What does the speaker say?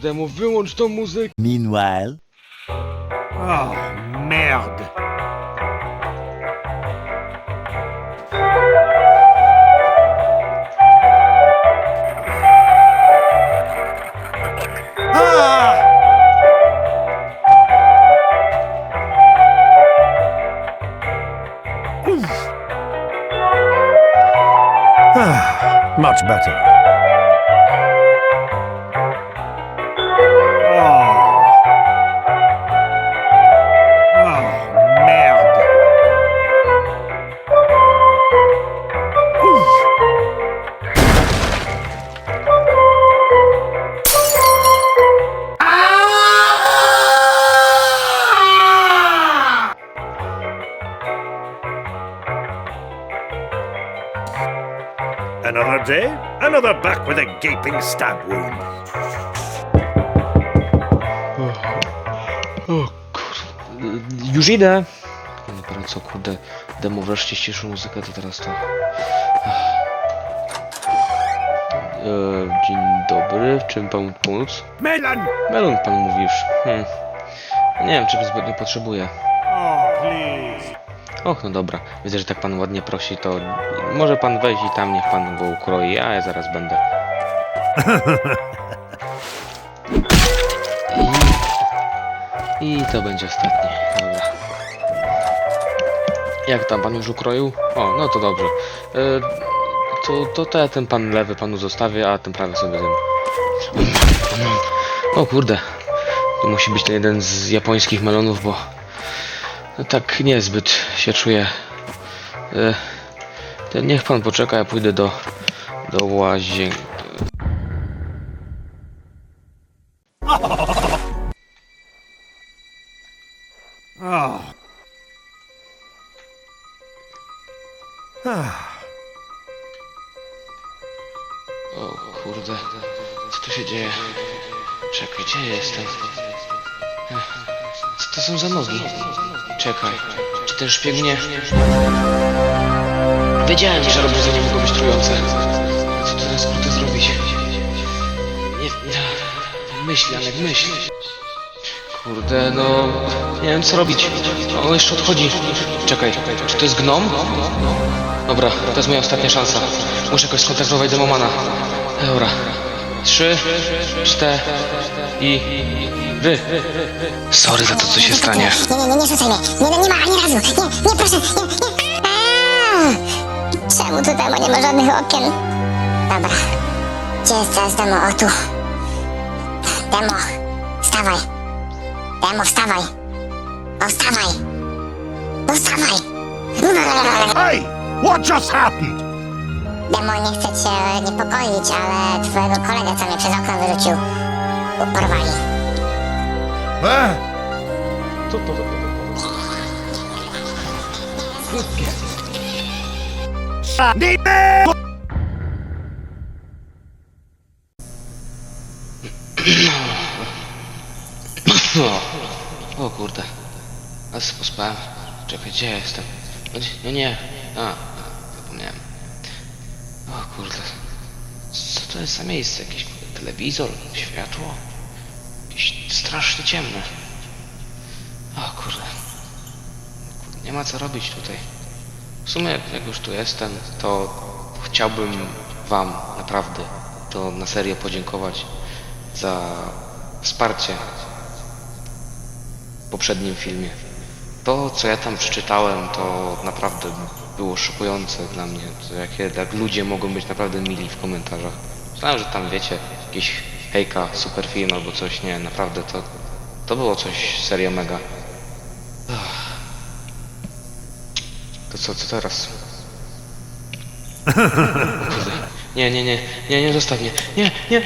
Kurde, mu wyłącz tą muzykę. Meanwhile, Oh, merde. Ah! Ah, much better. Another day, another back with a gaping stab wound. O kurde. Już idę. Dopiero co, kurde. Demo wreszcie ściszy muzykę, to teraz to... E, dzień dobry, w czym pan pomóc? Melon! Melon pan mówisz. Hmm. Nie wiem, czy zbytnio potrzebuję. Oh, please. Och, no dobra. Widzę, że tak pan ładnie prosi, to może pan wejść i tam niech pan go ukroi, a ja zaraz będę. I, I to będzie ostatnie. Dobra. Jak tam pan już ukroił? O, no to dobrze. E, to, to, to ja ten pan lewy panu zostawię, a ten prawy sobie zjem. O kurde. To musi być ten jeden z japońskich melonów, bo no tak niezbyt się czuję. E, to niech pan poczeka, ja pójdę do, do łazienki. Ah. O kurde, co tu się dzieje? Czekaj, gdzie jestem? Co to są za nogi? Czekaj, czy ten szpieg mnie... Wiedziałem, że robienie mogą być trujące. Co teraz kurde zrobić? Nie... nie- Myśl, Janek, myśl. Kurde, no... Nie wiem co robić. O, jeszcze odchodzi. Czekaj, czy to jest gnom? Dobra, to jest moja ostatnia szansa. Muszę jakoś skontaktować demomana. Dobra. Trzy, cztery i... Ry. Sorry za to, co się stanie. Nie, nie, nie, nie rzucaj mnie. Nie, no nie ma ani razu. Nie, nie, proszę, nie, nie. Aaa! Czemu tu demo nie ma żadnych okien? Dobra. Gdzie jest teraz demo? O, tu. Demo, wstawaj. Demo, wstawaj. O, wstawaj. No, wstawaj. Hey! What just happened? Demo, nie chcę cię niepokoić, ale twojego kolegę, co mnie przez okno wyrzucił, porwali. Ah! Co to? Need O, o kurde. A co pospałem? Czekaj, gdzie ja jestem? No, No nie. A, a, zapomniałem. O kurde. Co to jest za miejsce? Jakiś telewizor? Światło? Jakieś strasznie ciemne. O kurde. Kurde, Nie ma co robić tutaj. W sumie, jak już tu jestem, to chciałbym Wam naprawdę to na serio podziękować za wsparcie w poprzednim filmie. To, co ja tam przeczytałem, to naprawdę było szokujące dla mnie. To jakie, jak ludzie mogą być naprawdę mili w komentarzach. Myślałem, że tam wiecie, jakieś hejka, super film albo coś. Nie, naprawdę to, to było coś serio mega. To co, co teraz? Kurde. Nie, nie, nie, nie, nie zostaw mnie. Nie, nie.